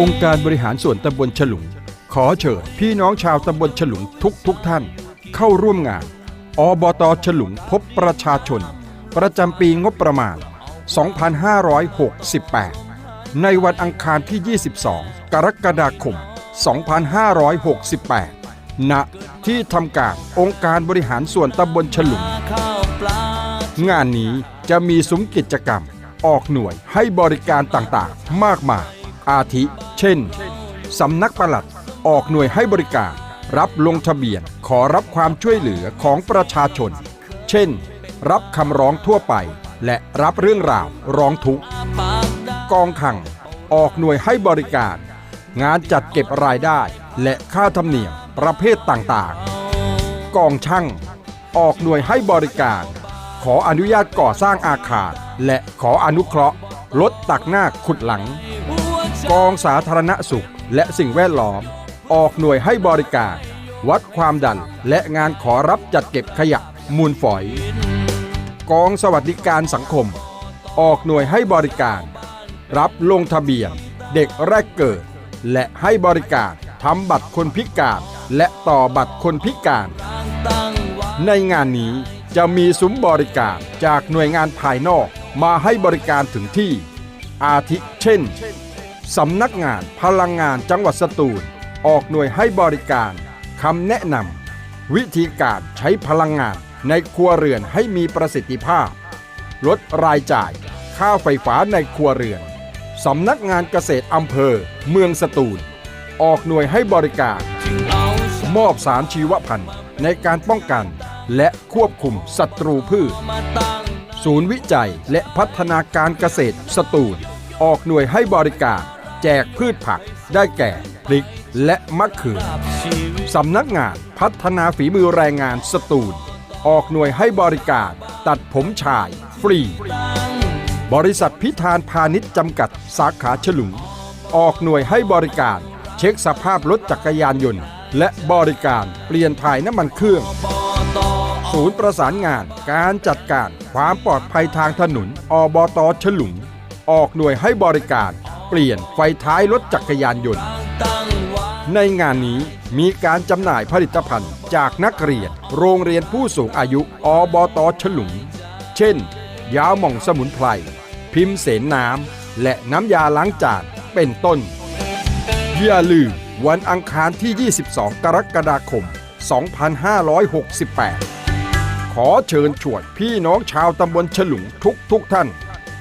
องค์การบริหารส่วนตำบลฉลุง ขอเชิญพี่น้องชาวตำบลฉลุงทุกทุกท่าน เข้าร่วมงาน อบตฉลุงพบประชาชน ประจำปีงบประมาณ 2568 ในวันอังคารที่ 22 กรกฎาคม 2568 ณ ที่ทำการองค์การบริหารส่วนตำบลฉลุง งานนี้จะมีซุ้มกิจกรรมออกหน่วยให้บริการต่างๆ มากมาย อาทิ เช่น สำนักปลัดออกหน่วยให้บริการ รับลงทะเบียนขอรับความช่วยเหลือของประชาชน เช่น รับคำร้องทั่วไป และรับเรื่องราวร้องทุกข์กองขังออกหน่วยให้บริการ งานจัดเก็บรายได้ และค่าธรรมเนียมประเภทต่างๆ กองช่าง ออกหน่วยให้บริการ ขออนุญาตก่อสร้างอาคาร และขออนุเคราะห์ลดตักหน้าขุดหลัง กองสาธารณสุข และสิ่งแวดล้อม ออกหน่วยให้บริการ วัดความดันและงานขอรับจัดเก็บขยะมูลฝอย กองสวัสดิการสังคม ออกหน่วยให้บริการ รับลงทะเบียน เด็กแรกเกิด และให้บริการทำบัตรคนพิการ และต่อบัตรคนพิการ ในงานนี้จะมีซุ้มบริการจากหน่วยงานภายนอกมาให้บริการถึงที่ อาทิเช่น สำนักงานพลังงานจังหวัดสตูล ออกหน่วยให้บริการคำแนะนำวิธีการใช้พลังงานในครัวเรือนให้มีประสิทธิภาพ ลดรายจ่ายค่าไฟฟ้าในครัวเรือนสำนักงานเกษตรอำเภอ เมืองสตูล ออกหน่วยให้บริการ มอบสารชีวพันธุ์ในการป้องกัน และควบคุมศัตรูพืช ศูนย์วิจัยและพัฒนาการเกษตรสตูล ออกหน่วยให้บริการ แจกพืชผักได้แก่พริกและมะเขือสำนักงานพัฒนาฝีมือแรงงานสตูล ออกหน่วยให้บริการตัดผมชายฟรี บริษัทพิธานพาณิชย์จำกัดสาขาฉลุง ออกหน่วยให้บริการเช็คสภาพรถจักรยานยนต์ และบริการเปลี่ยนถ่ายน้ำมันเครื่อง ศูนย์ประสานงานการจัดการความปลอดภัยทางถนนอบตฉลุง ออกหน่วยให้บริการ เปลี่ยนไฟท้ายรถจักรยานยนต์ ในงานนี้มีการจำหน่ายผลิตภัณฑ์ จากนักเรียน โรงเรียนผู้สูงอายุอบตฉลุง เช่น ยาหม่องสมุนไพร พิมพ์เสนน้ำ และน้ำยาล้างจาน เป็นต้น อย่าลืมวันอังคารที่ 22 กรกฎาคม 2568 ขอเชิญชวนพี่น้องชาวตำบลฉลุงทุกทุกท่าน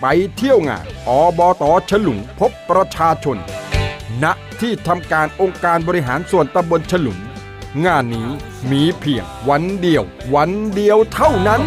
ไปเที่ยวงานอบตฉลุงพบประชาชน ณที่ทำการองค์การบริหารส่วนตำบลฉลุงงานนี้มีเพียงวันเดียว วันเดียวเท่านั้น